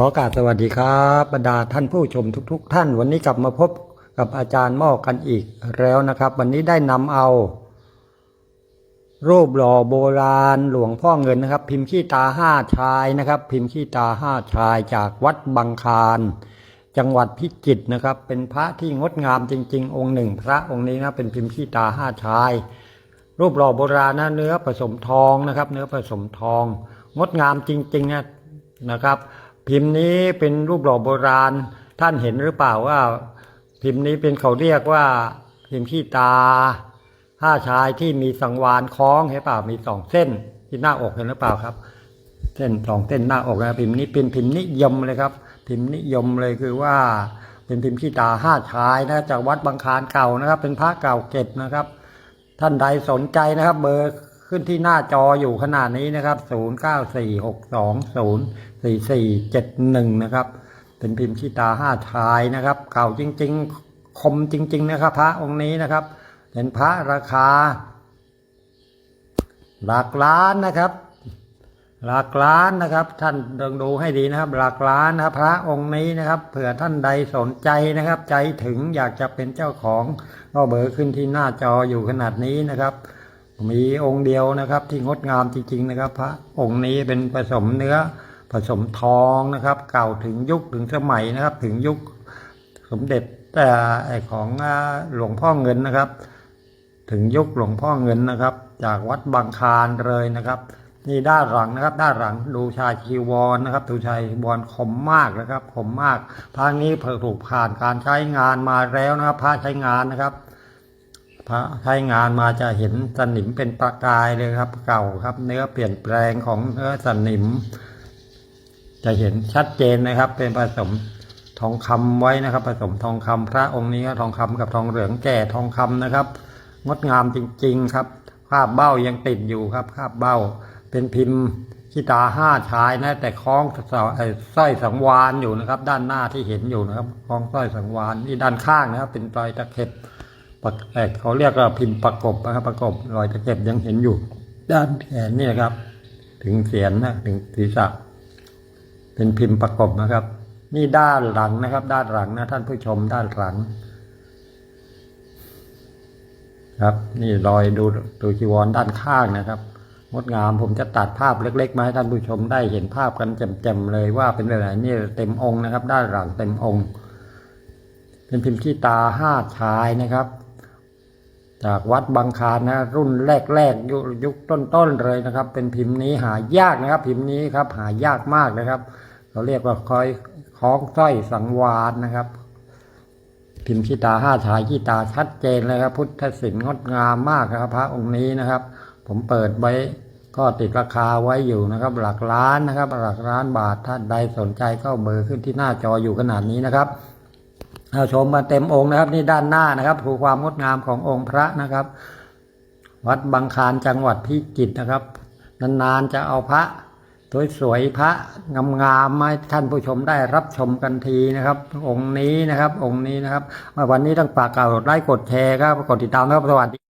ขอกราบสวัสดีครับบรรดาท่านผู้ชมทุก ๆ ท่าน วันนี้กลับมาพบกับอาจารย์หม้อกันอีกแล้วนะครับ วันนี้ได้นำเอา รูปหล่อโบราณหลวงพ่อเงินนะครับ พิมพ์ขี้ตาห้าชายนะครับ พิมพ์ขี้ตาห้าชายจากวัดบางคารจังหวัดพิจิตรนะครับ เป็นพระที่งดงามจริง ๆ องค์หนึ่ง พระองค์นี้นะเป็นพิมพ์ขี้ตาห้าชาย รูปหล่อโบราณนะเนื้อผสมทองนะครับ เนื้อผสมทอง งดงามจริงๆนะนะครับ พิมพ์นี้เป็นรูปหล่อโบราณ ท่านเห็นหรือเปล่าว่า พิมพ์นี้เป็นเขาเรียกว่า พิมพ์ขี้ตาห้าชายที่มีสังวานคล้องเห็นเปล่ามีสองเส้นที่หน้าอกเห็นหรือเปล่าครับ เส้นสองเส้นหน้าอกนะพิมพ์นี้เป็นพิมพ์นิยมเลยครับ พิมพ์นิยมเลยคือว่า เป็นพิมพ์ขี้ตาห้าชายนะจากวัดบางคารเก่านะครับ เป็นพระเก่าเก็บนะครับ ท่านใดสนใจนะครับ เบอร์ ขึ้นที่หน้าจออยู่ขนาดนี้นะครับ 0 9 4 6 2 0 4 4 7 1 นะครับ เป็นพิมพ์ชิตาห้าชายนะครับ เก่าจริง ๆ คมจริง ๆ นะครับ พระองค์นี้นะครับ เป็นพระราคา หลักล้านนะครับ หลักล้านนะครับ ท่านลองดูให้ดีนะครับ หลักล้านนะครับ พระองค์นี้นะครับ เผื่อท่านใดสนใจนะครับ ใจถึงอยากจะเป็นเจ้าของก็เบอร์ขึ้นที่หน้าจออยู่ขนาดนี้นะครับ มีองค์เดียวนะครับ ที่งดงามจริงๆนะครับ พระองค์นี้เป็นผสมเนื้อผสมทองนะครับ เก่าถึงยุคถึงสมัยนะครับ ถึงยุคสมเด็จแต่ของหลวงพ่อเงินนะครับ ถึงยุคหลวงพ่อเงินนะครับ จากวัดบางคารเลยนะครับ นี่ด้านหลังนะครับ ด้านหลังดูชายชีวรนะครับดูชายชีวรคมมากนะครับคมมากพระนี้เพิ่งถูกผ่านการใช้งานมาแล้วนะครับพระใช้งานนะครับ พระใช้งานมาจะเห็นสนิมเป็นประกายเลยครับ เก่าครับ เนื้อเปลี่ยนแปลงของเนื้อสนิม จะเห็นชัดเจนนะครับ เป็นผสมทองคำไว้นะครับ ผสมทองคำพระองค์นี้ก็ทองคำกับทองเหลืองแก่ทองคำนะครับ งดงามจริง ๆ ครับคาบเบ้ายังติดอยู่ครับคาบเบ้า เป็นพิมพ์ขีตาห้าชายนะ แต่คล้องสร้อยสังวานอยู่นะครับ ด้านหน้าที่เห็นอยู่นะครับคล้องสร้อยสังวานนี่ด้านข้างนะครับ เป็นรอยตะเข็บ ปักเขาเรียกว่าพิมพ์ประกบนะครับประกบรอยตะเข็บยังเห็นอยู่ ด้านแขนนี่นะครับ ถึงเสียนนะถึงศีรษะ เป็นพิมพ์ประกบนะครับ นี่ด้านหลังนะครับ ด้านหลังนะ ท่านผู้ชมด้านหลัง ครับ นี่รอยดูดูจีวรด้านข้างนะครับงดงามผมจะตัดภาพเล็ก ๆ มาให้ท่านผู้ชมได้เห็นภาพกันแจ่มๆเลยว่าเป็นแบบไหนนี่เต็มองค์นะครับ ด้านหลังเต็มองค์ เป็นพิมพ์ขี้ตาห้าชายนะครับ จากวัดบางคารนะ รุ่นแรกๆยุยุคต้นๆเลยนะครับ เป็นพิมพ์นี้หายากนะครับ พิมพ์นี้ครับหายากมากนะครับเขาเรียกว่าคอยคล้องสร้อยสังวานนะครับ พิมพ์ขีตาห้าชายขีตาชัดเจนเลยครับ พุทธศิลป์งดงามมากครับ พระองค์นี้นะครับ ผมเปิดไว้ก็ติดราคาไว้อยู่นะครับ หลักล้านนะครับ หลักล้านบาทท่านใดสนใจก็เบอร์ขึ้นที่หน้าจออยู่ขนาดนี้นะครับ เอาชมมาเต็มองค์นะครับนี่ด้านหน้านะครับคือความงดงามขององค์พระนะครับ วัดบางคารจังหวัดพิจิตรนะครับ นานๆจะเอาพระสวยๆพระงามๆมาให้ท่านผู้ชมได้รับชมกันทีนะครับ องค์นี้นะครับ องค์นี้นะครับ วันนี้ต้องฝากกาวกดไลค์กดแชร์ครับกดติดตามนะครับสวัสดี